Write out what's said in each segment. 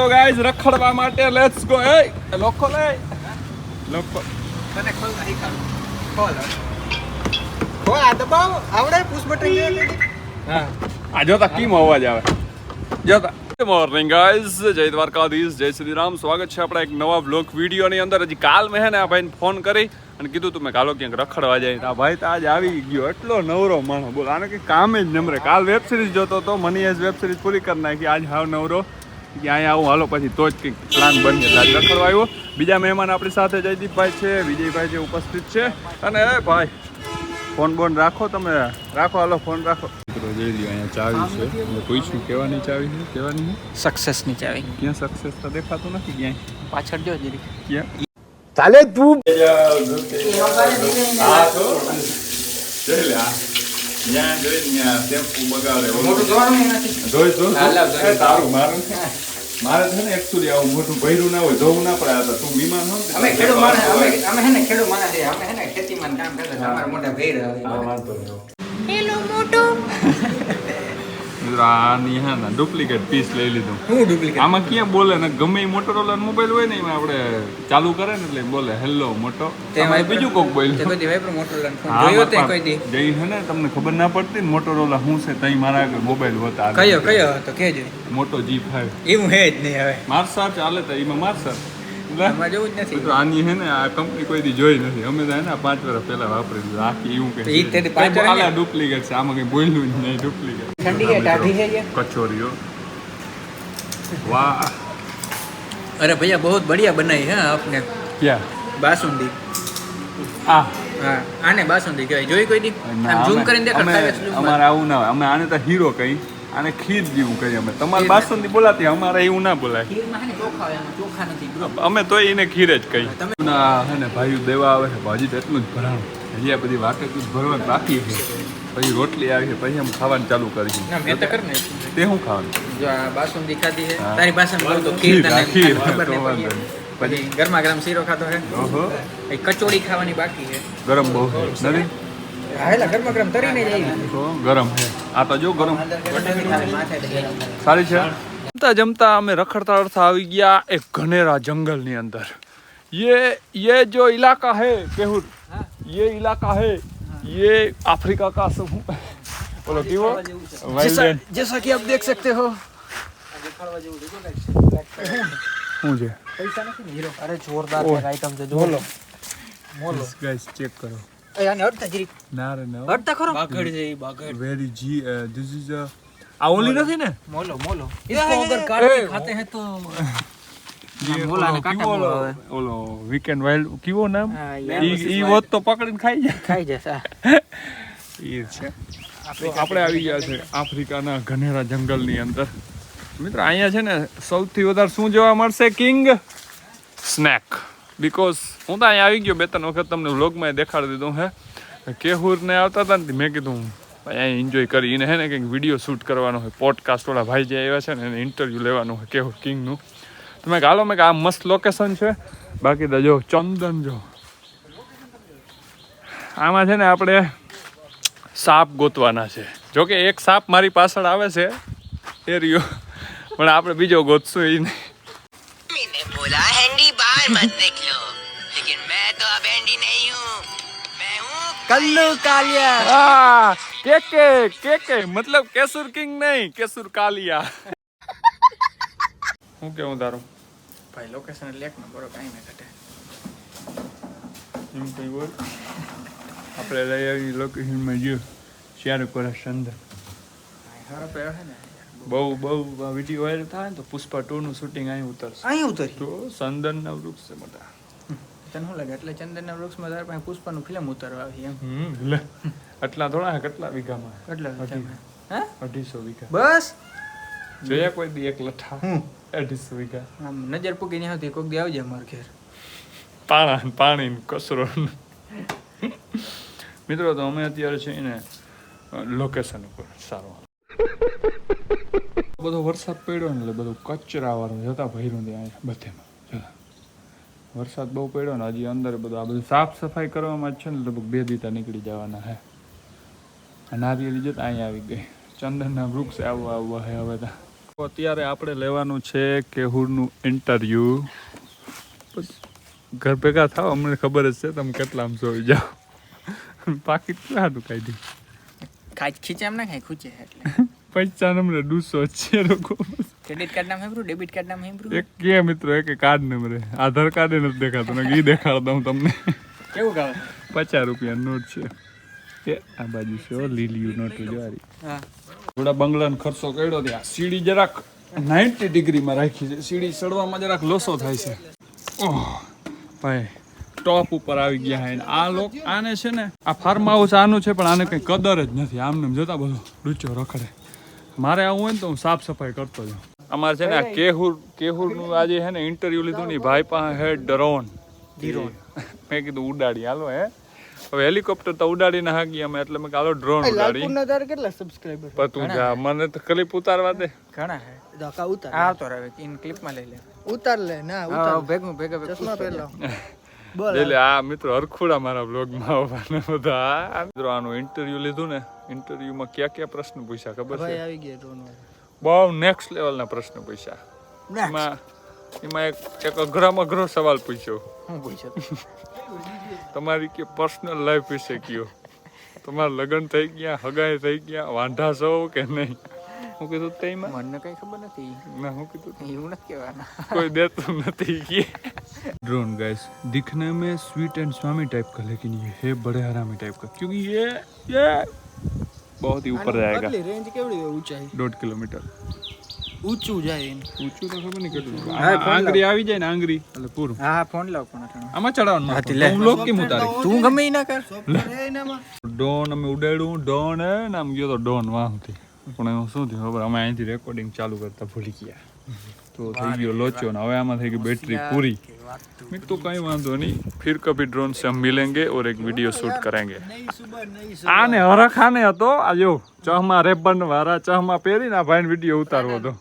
તો ગાઈઝ રખડવા માટે let's go એ લોકો લે. લોકો. તને ખોલતા શીખવાડું. ખોલ. હવે. ખોલ, આ દબાવ. આવડે? પુશ બટન હા. આ જોતા કેમ અવાજ આવે? જોતા. મોર્નિંગ ગાઈઝ જય દ્વારકાધીશ જય શ્રી રામ સ્વાગત છે આપણા એક નવા બ્લોગ વિડીયોની અંદર. હજી કાલ મેં ને આ ભાઈને ફોન કરી અને કીધું તું મેં કાલો ક્યાંક રખડવા જાય. આ ભાઈ તો આજ આવી ગયો. એટલો નવરો માણસ. બોલ આને કંઈ કામ જ નમરે. કાલ વેબ સિરીઝ જોતો તો મની એઝ વેબ સિરીઝ પૂરી કરી નાખી. આજ હાવ નવરો. કે અહીંયા આવું હાલો પછી તો જ કંઈક પ્લાન બની એટલે રખડવા આવ્યો. બીજા મહેમાન આપણી સાથે જયદીપભાઈ છે વિજયભાઈ જે ઉપસ્થિત છે. અને હે ભાઈ ફોન બોન રાખો તમે. રાખો હાલો ફોન રાખો. મિત્રો જઈ અહીંયા ચાવી છે. મેં પૂછ્યું કેવાની ચાવી છે? કેવાની સક્સેસની ચાવી. ક્યાં સક્સેસ તો દેખાતું નથી ક્યાંય. પાછળ જો જરી. ક્યાં? ચાલે તું. જઈને ટેમ્પુ બગાડે મોટું જોવાનું નથી જોઈ જોઈ. તારું મારું મારે છે ને એકચુલી આવું મોટું ભર્યું ના હોય જોવું ના પડે આ તું બીમાર હો અમે ખેડૂત માણસ અમે અમે હે ને ખેડૂત માણસ છીએ. અમે હે ને ખેતીમાં કામ કરતા. અમારા મોઢા ભેર આવે. હા, વાંધો નહીં. હેલો મોટો આની હે ને ડુપ્લિકેટ પીસ લઈ લીધું. હું ડુપ્લિકેટ? આમાં ક્યાં બોલે ને ગમે મોટોરોલા મોબાઈલ હોય ને એમાં આપણે ચાલુ કરે ને એટલે બોલે હેલો મોટો એમાં બીજું કોક બોલ્યું? જઈ છે ને તમને ખબર ના પડતી ને મોટોરોલા શું છે તઈ મારા આગળ મોબાઈલ હતા કયો કયો હતો? કેજો. મોટો જી ફાઈવ એવું હે જ નહીં હવે. મારસાર ચાલે તો એમાં મારસાર એમાં જ નથી. તો આની હે ને આ કંપની કોઈ દી જોઈ નથી. અમે તો પાંચ વર્ષ પહેલા વાપરી રાખી એવું કે આમાં કઈ બોલ્યું જ નહીં ડુપ્લિકેટ. વાહ. અરે ભૈયા બહુ બઢિયા બનાવી હે આપને. બાસુંદી. આ. હા આને બાસુંદી કહેવાય. જોઈ કોઈ દી? જૂમ ઝૂમ કરીને અમારે આવું ના હોય. અમે આને તો હીરો કહી આને ખીર જેવું કહીએ અમે. તમારે બાસુંદી બોલાતી અમારે એવું ના બોલાય. હે. અમે તો એને ખીર જ કહી ના હે ને ભાઈઓ દેવા આવે છે ભાજી તો એટલું જ ભરાણું. હજી આ બધી વાકે જ ભરવાનું બાકી છે. પછી રોટલી આવી છે પછી અમે ખાવાનું ચાલુ કરી ના મેં તો શું ખાવાનું? જો બાસુંદી ખાધી છે હા. તારી પાસે તો ખીર, ખીર તને. પછી ગરમા ગરમ શીરો ખાધો છે. ઓહો. એ કચોડી ખાવાની બાકી છે. ગરમ બહુ. નથી હાલા ગરમા ગરમ તરીને જ આવી. ગરમ છે. આ તો જો ગરમ માથે દહીં. સારી છે જમતા જમતા અમે રખડતા રખડતા આવી ગયા એક ઘનેરા જંગલની અંદર ये ये जो इलाका है केहुर ये इलाका है ये अफ्रीका का सब बोलो कि वो वाइल्ड जैसा कि आप देख सकते हो શું છે પૈસા નથી ને હીરો અરે જોરદાર ઓય. આઈટમ અને ને ખાઈ જાય. ખાઈ જાય આપણે આવી ગયા છે આફ્રિકાના ઘનેરા જંગલની અંદર. મિત્ર અહીંયા છે ને સૌથી વધારે શું જોવા મળશે? King snake. બિકોઝ હું તો અહીંયા આવી ગયો, બે ત્રણ વખત તમને વ્લોગમાં દેખાડી દીધું, હે? કેહુરને આવતા હતા ને મેં કીધું અહીંયા એન્જોય કરીને, હે ને, કંઈક વીડિયો શૂટ કરવાનો હોય પોડકાસ્ટવાળા ભાઈ જે આવ્યા છે ને, એને ઇન્ટરવ્યૂ લેવાનું હોય, કેહુર કિંગનું. તો મેં હાલો, મેં કે આ મસ્ત લોકેશન છે. બાકી તો જો, ચંદન જો. આમાં છે ને આપણે સાપ ગોતવાના છે. જોકે એક સાપ મારી પાછળ આવે છે, એ રહ્યો. પણ આપણે બીજો ગોતશું એ નહીં. બોલા હેન્ડી બહાર મત कल्लू कालिया આ કે કે કે કે મતલબ કેસુર કિંગ નહીં કેસુર કાલિયા હું કેવું તારું ભાઈ લોકેશન લેક માં બરો કાઈ ના ઘટે એમ કઈ બોલ આપણે લઈ આવી લોકેશનમાં જો ચાર કોરા સંદર હારો પેયો હે ને બહુ બહુ વિડીયો વાયરલ થાય ને તો પુષ્પા ટુ નું શૂટિંગ અહીં ઉતરશે અહીં ઉતરી તો સંદનના વૃક્ષ છે મોટા તને શું લાગે? એટલે ચંદનના વૃક્ષમાં તાર પાસે પુષ્પાનું ફિલ્મ ઉતારવા આવી એમ. લે. આટલા થોડા કેટલા વીઘામાં? કેટલા. હે? અઢીસો વીઘા. બસ? જોયા કોઈ દી એક લઠ્ઠા હું અઢીસો વીઘા. આમ નજર પૂકી નહીં આવતી કોક દી આવજે અમાર ઘેર. પાણા પાણી કચરો. મિત્રો તો અમે અત્યારે છે ને લોકેશન ઉપર. સારું બધો વરસાદ પડ્યો ને એટલે બધું કચરા વાળું જતા ભર્યું ત્યાં અહીંયા બધેમાં. જતા. વરસાદ બહુ પડ્યો ને હજી અંદર બધું આ બધું સાફ સફાઈ કરવામાં જ છે ને લગભગ બે દીતા નીકળી જવાના હે. નારિયેળી જતા અહીંયા આવી ગઈ. ચંદનના વૃક્ષ આવવા આવવા હે હવે તો. અત્યારે આપણે લેવાનું છે કેહુરનું ઇન્ટરવ્યુ. ઘર ભેગા થાવ અમને ખબર જ છે તમે કેટલા આમ સોઈ જાઓ. બાકી કેટલા હતું કાઢી કાચ ખીચે એમ ના ખાય ખૂચે એટલે. પૈસા અમને ડૂસો છે લોકો. ક્રેડિટ કાર્ડ નામ હેબ્રુ ડેબિટ કાર્ડ નામ એક કે મિત્રો એક કાર્ડ નંબરે આધાર કાર્ડ નથી દેખાતું ને એ દેખાડ દઉં તમને. કેવું ગાવે પચાસ રૂપિયા નોટ છે. એ આ બાજુ છે હો, લીલીયું નોટ જોવારી હા. થોડા બંગલાનો ખર્ચો કર્યો ત્યાં સીડી જરાક નાઇન્ટી ડિગ્રીમાં રાખી છે. સીડી ચડવામાં જરાક લોસો થાય છે. ઓહ ભાઈ ટોપ ઉપર આવી ગયા હે આ લોક આને છે ને આ ફાર્મ હાઉસ આનું છે પણ આને કંઈ કદર જ નથી. આમને જોતા બધો રૂચો રખડે. મારે આવું હોય ને તો હું સાફ સફાઈ કરતો જાઉં. અમારે છે ને આ કેહુર કેહુરનું આજે છે ને ઇન્ટરવ્યુ લીધું ને ભાઈ પાસે હે ડરોન મેં કીધું ઉડાડી હાલો હે. હવે હેલિકોપ્ટર તો ઉડાડી ના હાકી અમે એટલે મેં કાલો ડ્રોન ઉડાડી. તારે કેટલા સબસ્ક્રાઇબર પર તું જા મને તો ક્લિપ ઉતારવા દે. ઘણા હે. દકા ઉતાર. આ તો રવે ઇન ક્લિપમાં લઈ લે. ઉતાર લે ના ઉતાર. ભેગું ભેગા ભેગા. ચશ્મા પહેરલો એટલે આ મિત્રો હરખુડા મારા બ્લોગમાં આવવાના બધા. મિત્રો આનું ઇન્ટરવ્યુ લીધું ને ઇન્ટરવ્યુમાં કયા કયા પ્રશ્ન પૂછ્યા ખબર છે? આવી ગયા ડ્રોન બહુ નેક્સ્ટ લેવલના પ્રશ્ન પૂછ્યા એમાં એમાં એક એક અઘરામાં અઘરો સવાલ પૂછ્યો હું પૂછ્યો તમારી કે પર્સનલ લાઈફ વિશે કયો તમારા લગ્ન થઈ ગયા હગાઈ થઈ ગયા વાંઢા છો કે નહીં હું કીધું તેમાં મને કઈ ખબર નથી ના હું કીધું એવું નથી કહેવાના कोई देता नहीं ये ड्रोन गाइस दिखने में स्वीट एंड स्वामी टाइप का लेकिन ये है बड़े हरामी टाइप का क्योंकि ये ये बहुत ही ऊपर जाएगा આટલી રેન્જ કેવડી હોય ઊંચાઈ દોઢ કિલોમીટર ઊંચું જાય એમ ઊંચું તો ખબર નહીં કેટલું હા, ફોન લાવ. આંગળી આવી જાય ને આંગળી એટલે પૂરું હા હા ફોન લાવ પણ અટાણે. આમાં ચડાવવાનું હાથી માથું. લે. હું લોક કેમ ઉતારી તું ગમે ઈ ના કર સોફ્ટવેર હે એનામાં ડોન અમે ઉડાડ્યું ડોન હે ને આમ ગયો તો ડોન વાહથી પણ એનું શું થયું ખબર અમે અહીંથી રેકોર્ડિંગ ચાલુ કરતા ભૂલી ગયા તો થઈ ગયો લોચો ને હવે આમાં થઈ ગઈ બેટરી પૂરી. મેં તો કઈ વાંધો નહીં. ફિર કભી ડ્રોન સે મિલેંગે ઓર એક વિડિયો શૂટ કરેંગે. આને હરખાને હતો આ જો ચહમાં રેબન વાળા ચહમાં પહેરીને આ ભાઈને વિડિયો ઉતારવો હતો.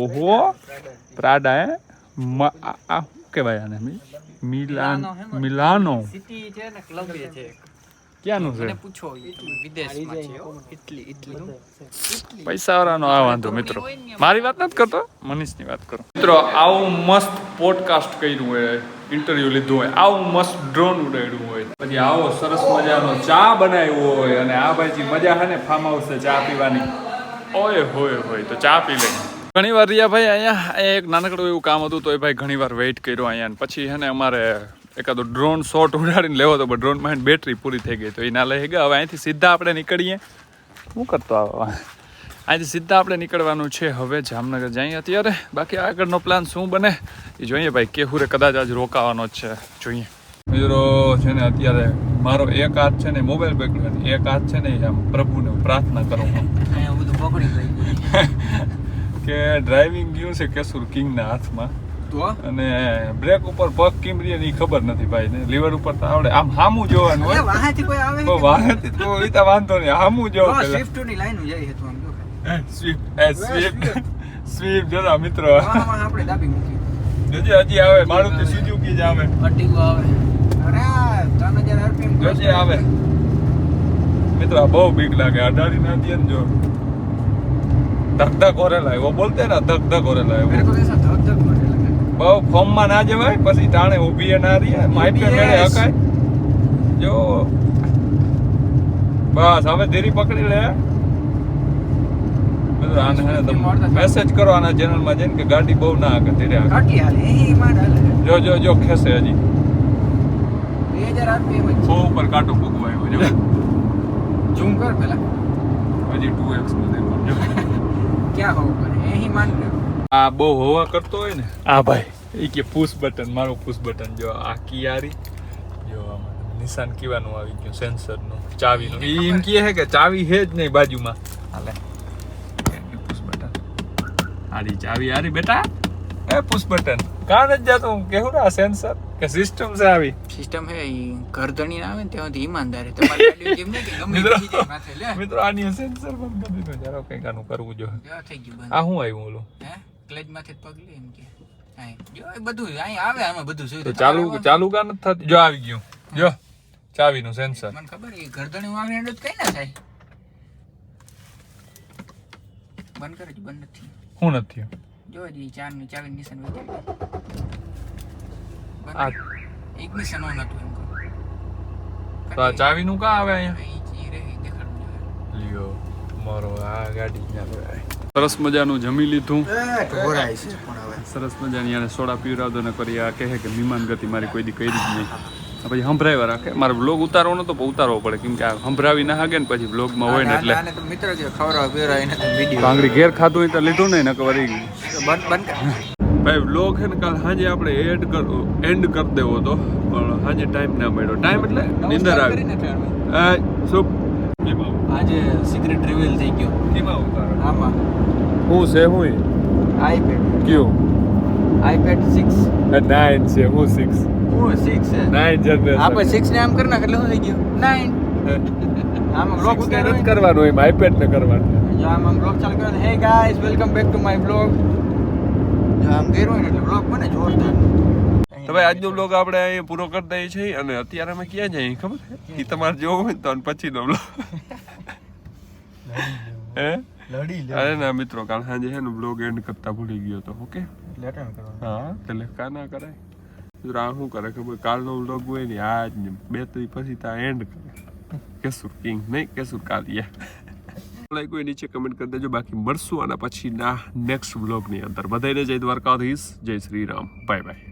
ઓહો પ્રાડા હે? આ શું કહેવાય આને? મિલાન મિલાનો. સિટી છે ને ક્લબ છે ક્યાંનું છે? પૂછો વિદેશમાં છે? ઇટલી ઇટલી પૈસા વાળાનો આ વાંધો મિત્રો. મારી વાત નથી કરતો મનીષની વાત કરો. મિત્રો આવું મસ્ત પોડકાસ્ટ કર્યું હોય ઇન્ટરવ્યુ લીધું હોય આવું મસ્ત ડ્રોન ઉડાડ્યું હોય પછી આવો સરસ મજાનો ચા બનાવ્યો હોય અને આ ભાઈ મજા છે ને ફાર્મ હાઉસ ચા પીવાની? ઓય હોય હોય તો ચા પી લઈ ઘણી વાર રિયા ભાઈ અહીંયા એક નાનકડું એવું કામ હતું તો એ ભાઈ ઘણી વાર વેઇટ કર્યો અહીંયા પછી છે ને અમારે એકાદો ડ્રોન શોટ ઉડાડીને લેવો તો ડ્રોનમાં બેટરી પૂરી થઈ ગઈ તો એ ના લઈ ગયા. હવે અહીંથી સીધા આપણે નીકળીએ. શું કરતો આવો અહીંથી સીધા આપણે નીકળવાનું છે હવે જામનગર જઈએ અત્યારે. બાકી આગળનો પ્લાન શું બને એ જોઈએ ભાઈ. કેહુરે કદાચ આજ રોકાવાનો જ છે. જોઈએ. મિત્રો છે ને અત્યારે મારો એક હાથ છે ને મોબાઈલ પકડ્યો એક હાથ છે ને આમ પ્રભુને પ્રાર્થના કરું કે ડ્રાઇવિંગ ગયું છે કેસુર કિંગના હાથમાં. તો અને બ્રેક ઉપર પગ કિમરી એની ખબર નથી ભાઈ ને લીવર ઉપર તો આવડે. આમ હામું જોવાનું હોય વાહાથી કોઈ આવે તો વાહનથી તો એ તો વાંધો નહીં હામું જોવો સ્વિફ્ટની લાઈન જાય છે તું આમ જો. સ્વીપ એ સ્વિફ્ટ સ્વિફ્ટ જરા મિત્રો. આપણે દાબી મૂકી જોજે હજી આવે મારુતિ સુઝુકી જ આવે. અટીગો આવે. અરે 3000 આરપીએમ જોજે આવે. મિત્રો આ બહુ બીક લાગે. અઢારી ના દે ને જો. ધક ધક ઓરેલા એવો બોલતે ને ધક ધક ઓરેલા મેરે બહુ ફોર્મમાં ના જવાય પછી તાણે ઊભી ના રહી માઇપે મેળે હકાય. જો. બસ હવે ધીરી પકડી લે. મેસેજ કરો આના ચેનલમાં જઈને કે ગાડી બહુ ના આગળ ધીરે આગળ એ જો જો જો ખેસે હજી. બહુ ઉપર કાંટો ભૂગવા આવ્યો જો. ઝૂમ કર પેલા. હજી ટુ એક્સનું દેખો જો ક્યાં હોવું પડે? અહીં માન રહ્યો આ બહુ હવા કરતો હોય ને આ ભાઈ. એ કે પુશ બટન મારું પુશ બટન જો આ કિયારી જો નિશાન કીવાનું આવી ગયું સેન્સરનું ચાવીનું ઈ એમ કહે છે કે ચાવી છે જ નહીં બાજુમાં. હાલે. પુશ બટન આરી ચાવી આરી બેટા. એ પુશ બટન કાન જ જાતો? હું કેવું આ સેન્સર કે સિસ્ટમ છે આવી. સિસ્ટમ હે ઈ ઘરધણી આવે ને ત્યાંથી ઈમાનદારી. તમારી ગાડી જેમ નહીં કે ગમે તે માથે લે. મિત્રો આની સેન્સર બંધ કરી દીધું. જરા કંઈક કાનું કરવું જોઈએ. જો થઈ ગયું આ હું આવ્યું ઓલું? હે? ક્લચમાંથી જ પગ લે એમ કે. અહીં જો બધું અહીં આવે આમાં બધું સુવિધા ચાલુ ચાલુ કા નથી થતું જો આવી ગયું. જો ચાવીનું સેન્સર. મને ખબર એ ગરદણી વાગણી એટલે જ કઈ ના થાય? બંધ કરે છે બંધ નથી. હું નથી જો હજી ચારની ચાવી નિશાન આ ઇગ્નિશન ઓન હતું એમ તો આ ચાવીનું કા આવે અહીંયા? અહીં જે લ્યો મારો આ ગાડી સરસ મજાનું જમી લીધું. સરસ મજાની અને સોડા પીવડાવતો ને કરી આ કહે કે મહેમાન ગતિ મારી કોઈ દી કરી જ નહીં. પછી સંભળાવ્યા રાખે. મારે બ્લોગ ઉતારવો નતો પણ ઉતારવો પડે કેમ કે આ સંભળાવી ના હાગે ને પછી બ્લોગમાં હોય ને એટલે. મિત્ર કે ખવડાવ પીવડાવ એને તો વીડિયો કાંગડી ઘેર ખાધું તો લીધું નહીં ને વળી ભાઈ બ્લોગ છે ને કાલ સાંજે આપણે એડ કર એન્ડ કરી દેવો હતો પણ સાંજે ટાઈમ ના મળ્યો. ટાઈમ એટલે નિંદર આવી. શું? આજે સિક્રેટ રિવીલ થઈ ગયો. આમાં. હું છે હું? આઈપેડ કયો? આઈપેડ 6 નાઇન છે હું સિક્સ હું 6 છે. નાઇન આપણે 6 ને આમ કરી નાખ એટલે શું થઈ ગયું? નાઇન આમાં બ્લોગ હોય. કરવાનું એમ આઈપેડ ને કરવાનું. જો આમ આમ બ્લોગ ચાલુ કરવાનો hey guys welcome back to my blog જો આમ કર્યું હોય ને એટલે બ્લોગ બને જોરદાર. તો ભાઈ આજનો બ્લોગ આપણે અહીં પૂરો કરી દઈએ છીએ અને અત્યારે અમે ક્યાં જઈએ ખબર? છે એ તમારે જોવો હોય તો પછીનો બ્લોગ હે? લડી અરે ના મિત્રો કાલ સાંજે છે ને બ્લોગ એન્ડ કરતા ભૂલી ગયો તો ઓકે? હા એટલે કા ના કરાય? મિત્રો આ શું કરે ખબર? કાલનો બ્લોગ હોય ને આજ ને બે ત્રણ પછી તા એન્ડ કરે. કેસુર કિંગ નહીં? કેસુર કાલિયા. લાઈક હોય નીચે કમેન્ટ કરી દેજો. બાકી મળશું આના પછી ના નેક્સ્ટ બ્લોગની અંદર. બધાને જય દ્વારકાધીશ જય શ્રી રામ. Bye bye